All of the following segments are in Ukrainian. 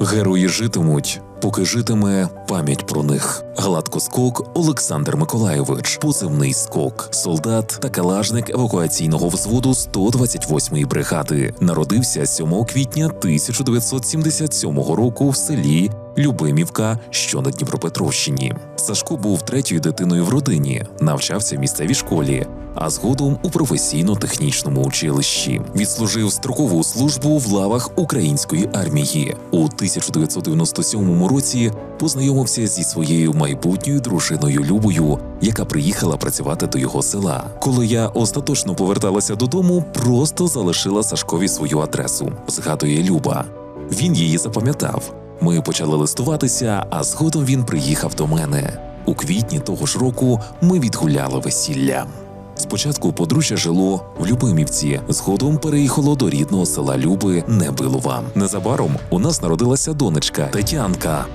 Герої житимуть, поки житиме пам'ять про них. Гладкоскок Олександр Миколайович, позивний скок, солдат та калажник евакуаційного взводу 128-ї бригади. Народився 7 квітня 1977 року в селі Любимівка, що на Дніпропетровщині. Сашко був третьою дитиною в родині, навчався в місцевій школі, а згодом у професійно-технічному училищі. Відслужив строкову службу в лавах української армії. У 1997 році познайомився зі своєю майбутньою дружиною Любою, яка приїхала працювати до його села. Коли я остаточно поверталася додому, просто залишила Сашкові свою адресу. Згадує Люба. Він її запам'ятав. Ми почали листуватися, а згодом він приїхав до мене. У квітні того ж року ми відгуляли весілля. Спочатку подружжя жило в Любимівці, згодом переїхало до рідного села Люби Небилова. Незабаром у нас народилася донечка Тетянка,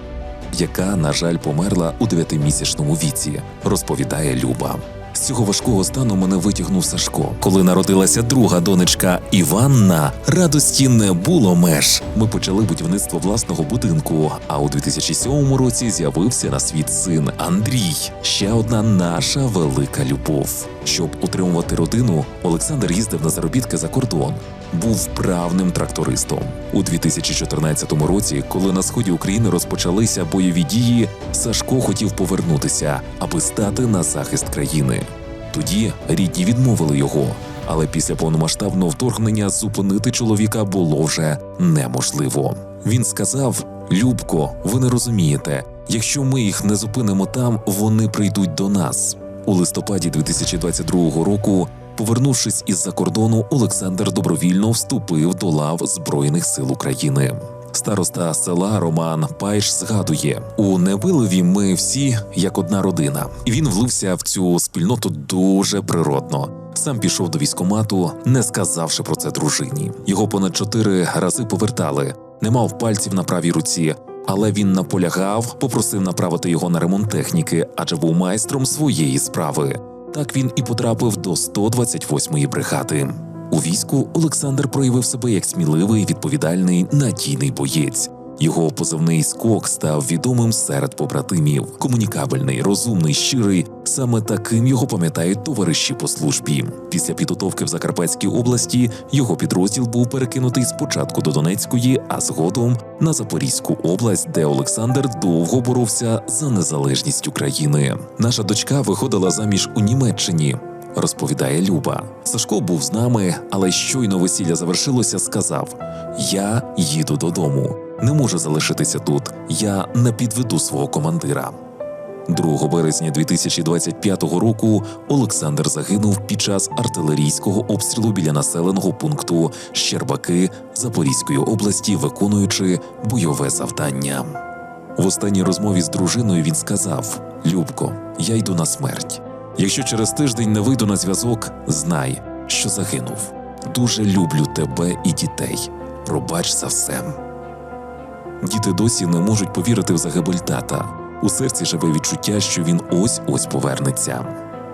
яка, на жаль, померла у дев'ятимісячному віці, розповідає Люба. Цього важкого стану мене витягнув Сашко. Коли народилася друга донечка Іванна, радості не було меж. Ми почали будівництво власного будинку. А у 2007 році з'явився на світ син Андрій. Ще одна наша велика любов. Щоб утримувати родину, Олександр їздив на заробітки за кордон. Був вправним трактористом у 2014 році, коли на сході України розпочалися бойові дії, Сашко хотів повернутися, аби стати на захист країни. Тоді рідні відмовили його, але після повномасштабного вторгнення зупинити чоловіка було вже неможливо. Він сказав: Любко, ви не розумієте, якщо ми їх не зупинимо там, вони прийдуть до нас. У листопаді 2022 року, повернувшись із-за кордону, Олександр добровільно вступив до лав Збройних сил України. Староста села Роман Пайш згадує: у Небилові ми всі як одна родина, і він влився в цю спільноту дуже природно. Сам пішов до військомату, не сказавши про це дружині. Його понад чотири рази повертали, не мав пальців на правій руці, але він наполягав, попросив направити його на ремонт техніки, адже був майстром своєї справи. Так він і потрапив до 128-ї бригади. У війську Олександр проявив себе як сміливий, відповідальний, надійний боєць. Його позивний скок став відомим серед побратимів. Комунікабельний, розумний, щирий. Саме таким його пам'ятають товариші по службі. Після підготовки в Закарпатській області його підрозділ був перекинутий спочатку до Донецької, а згодом на Запорізьку область, де Олександр довго боровся за незалежність України. Наша дочка виходила заміж у Німеччині розповідає Люба. Сашко був з нами, але щойно весілля завершилося, сказав: Я їду додому, не можу залишитися тут. Я не підведу свого командира. 2 березня 2025 року Олександр загинув під час артилерійського обстрілу біля населеного пункту Щербаки Запорізької області, виконуючи бойове завдання. В останній розмові з дружиною він сказав: Любко, я йду на смерть. Якщо через тиждень не вийду на зв'язок, знай, що загинув. Дуже люблю тебе і дітей. Пробач за все. Діти досі не можуть повірити в загибель тата. У серці живе відчуття, що він ось-ось повернеться.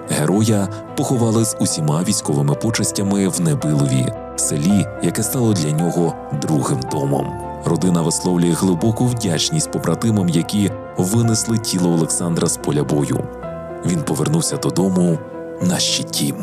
Героя поховали з усіма військовими почестями в Небилові, селі, яке стало для нього другим домом. Родина висловлює глибоку вдячність побратимам, які винесли тіло Олександра з поля бою. Він повернувся додому на щиті.